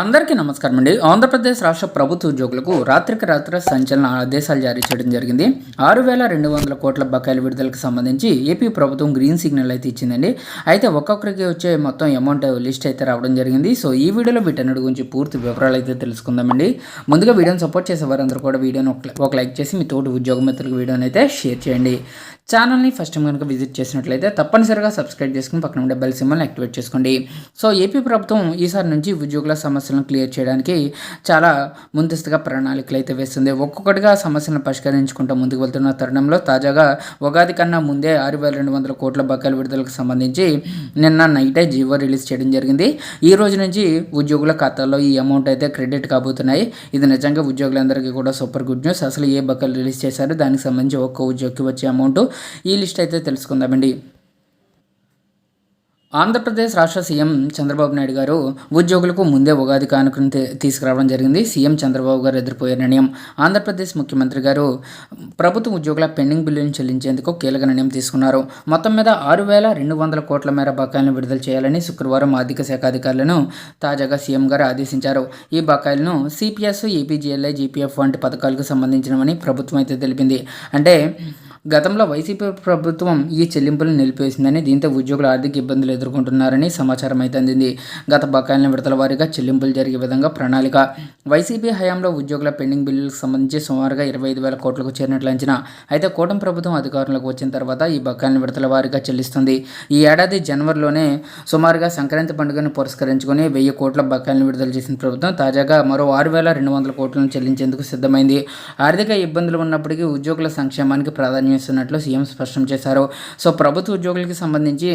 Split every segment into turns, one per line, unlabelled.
అందరికీ నమస్కారం అండి. ఆంధ్రప్రదేశ్ రాష్ట్ర ప్రభుత్వ ఉద్యోగులకు రాత్రికి రాత్రి సంచలన ఆదేశాలు జారీ చేయడం జరిగింది. ఆరు వేల రెండు వందల కోట్ల బకాయిల విడుదలకు సంబంధించి ఏపీ ప్రభుత్వం గ్రీన్ సిగ్నల్ అయితే ఇచ్చిందండి. అయితే ఒక్కొక్కరికి వచ్చే మొత్తం అమౌంట్ లిస్ట్ అయితే రావడం జరిగింది. సో ఈ వీడియోలో వీటన్నిటి గురించి పూర్తి వివరాలు అయితే తెలుసుకుందామండి. ముందుగా వీడియోని సపోర్ట్ చేసే వారందరూ కూడా వీడియోని ఒక లైక్ చేసి మీ తోటి ఉద్యోగ మిత్రులకు వీడియోని అయితే షేర్ చేయండి. ఛానల్ని ఫస్ట్ టైం కనుక విజిట్ చేసినట్లయితే తప్పనిసరిగా సబ్స్క్రైబ్ చేసుకుని పక్కన ఉండే బెల్ సింబల్ని యాక్టివేట్ చేసుకోండి. సో ఏపీ ప్రభుత్వం ఈసారి నుంచి ఉద్యోగుల సమస్యలను క్లియర్ చేయడానికి చాలా ముందస్తుగా ప్రణాళికలు అయితే వేస్తుంది. ఒక్కొక్కటిగా సమస్యలను పరిష్కరించుకుంటూ ముందుకు వెళ్తున్న తరుణంలో తాజాగా ఉగాది కన్నా ముందే ఆరు వేల రెండు వందల కోట్ల బకాయిల విడుదలకు సంబంధించి నిన్న నైటే జీవో రిలీజ్ చేయడం జరిగింది. ఈ రోజు నుంచి ఉద్యోగుల ఖాతాల్లో ఈ అమౌంట్ అయితే క్రెడిట్ కాబోతున్నాయి. ఇది నిజంగా ఉద్యోగులందరికీ కూడా సూపర్ గుడ్ న్యూస్. అసలు ఏ బకాయిలు రిలీజ్ చేశారు? దానికి సంబంధించి ఒక్క ఉద్యోగికి వచ్చే అమౌంట్ ఈ లిస్ట్ అయితే తెలుసుకుందామండి. ఆంధ్రప్రదేశ్ రాష్ట్ర సీఎం చంద్రబాబు నాయుడు గారు ఉద్యోగులకు ముందే ఉగాది కానుకను తీసుకురావడం జరిగింది. సీఎం చంద్రబాబు గారు ఎదుర్కొనే నిర్ణయం. ఆంధ్రప్రదేశ్ ముఖ్యమంత్రి గారు ప్రభుత్వ ఉద్యోగుల పెండింగ్ బిల్లులను చెల్లించేందుకు కీలక నిర్ణయం తీసుకున్నారు. మొత్తం మీద ఆరు వేల రెండు వందల కోట్ల మేర బకాయిలను విడుదల చేయాలని శుక్రవారం ఆర్థిక శాఖ అధికారులను తాజాగా సీఎం గారు ఆదేశించారు. ఈ బకాయిలను సిపిఎస్ ఏపీజీఎల్ఐ జీపీఎఫ్ వంటి పథకాలకు సంబంధించినవని ప్రభుత్వం అయితే తెలిపింది. అంటే గతంలో వైసీపీ ప్రభుత్వం ఈ చెల్లింపులను నిలిపేసిందని దీంతో ఉద్యోగులు ఆర్థిక ఇబ్బందులు ఎదుర్కొంటున్నారని సమాచారం అయితే అందింది. గత బకాయిలను విడతల వారీగా చెల్లింపులు జరిగే విధంగా ప్రణాళిక వైసీపీ హయాంలో ఉద్యోగుల పెండింగ్ బిల్లులకు సంబంధించి సుమారుగా ఇరవై ఐదు వేల కోట్లకు చేరినట్లు అంచనా అయితే కూటమి ప్రభుత్వం అధికారంలోకి వచ్చిన తర్వాత ఈ బకాయిలను విడతల వారీగా చెల్లిస్తుంది. ఈ ఏడాది జనవరిలోనే సుమారుగా సంక్రాంతి పండుగను పురస్కరించుకుని వెయ్యి కోట్ల బకాయిలను విడుదల చేసిన ప్రభుత్వం తాజాగా మరో ఆరు వేల రెండు వందల కోట్లను చెల్లించేందుకు సిద్ధమైంది. ఆర్థిక ఇబ్బందులు ఉన్నప్పటికీ ఉద్యోగుల సంక్షేమానికి ప్రాధాన్యం ఇస్తున్నట్లు సీఎం స్పష్టం చేశారు. సో ప్రభుత్వ ఉద్యోగులకి సంబంధించి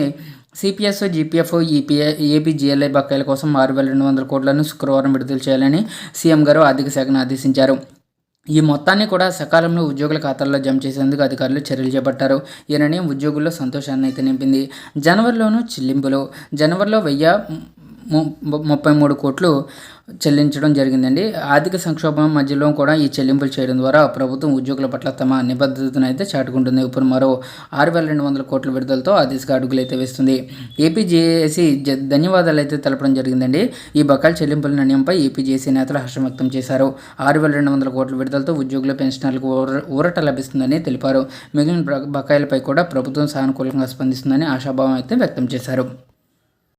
సిపిఎస్ జీపీఎఫ్ ఈపీఏ ఏపీజీఎల్ఐ బకాయిల కోసం ఆరు వేల రెండు వందల కోట్లను శుక్రవారం విడుదల చేయాలని సీఎం గారు ఆర్థిక శాఖను ఆదేశించారు. ఈ మొత్తాన్ని కూడా సకాలంలో ఉద్యోగుల ఖాతాల్లో జమ చేసేందుకు అధికారులు చర్యలు చేపట్టారు. ఈ నిర్ణయం ఉద్యోగుల్లో సంతోషాన్ని అయితే నింపింది. జనవరిలోనూ చెల్లింపులు జనవరిలో వెయ్యి ముప్పై మూడు కోట్లు చెల్లించడం జరిగిందండి. ఆర్థిక సంక్షోభం మధ్యలో కూడా ఈ చెల్లింపులు చేయడం ద్వారా ప్రభుత్వం ఉద్యోగుల పట్ల తమ నిబద్ధతను అయితే చాటుకుంటుంది. ఇప్పుడు మరో ఆరు వేల రెండు వందల కోట్ల విడుదలతో ఆ దిశగా అడుగులు అయితే వేస్తుంది. ఏపీజేఏసీ ధన్యవాదాలు అయితే తెలపడం జరిగిందండి. ఈ బకాయిల చెల్లింపుల నిర్ణయంపై ఏపీజేసీ నేతలు హర్షం వ్యక్తం చేశారు. ఆరు వేల రెండు వందల కోట్ల విడుదలతో ఉద్యోగుల పెన్షనర్లకు ఊరట లభిస్తుందని తెలిపారు. మిగిలిన బకాయిలపై కూడా ప్రభుత్వం సానుకూలంగా స్పందిస్తుందని ఆశాభావం అయితే వ్యక్తం చేశారు.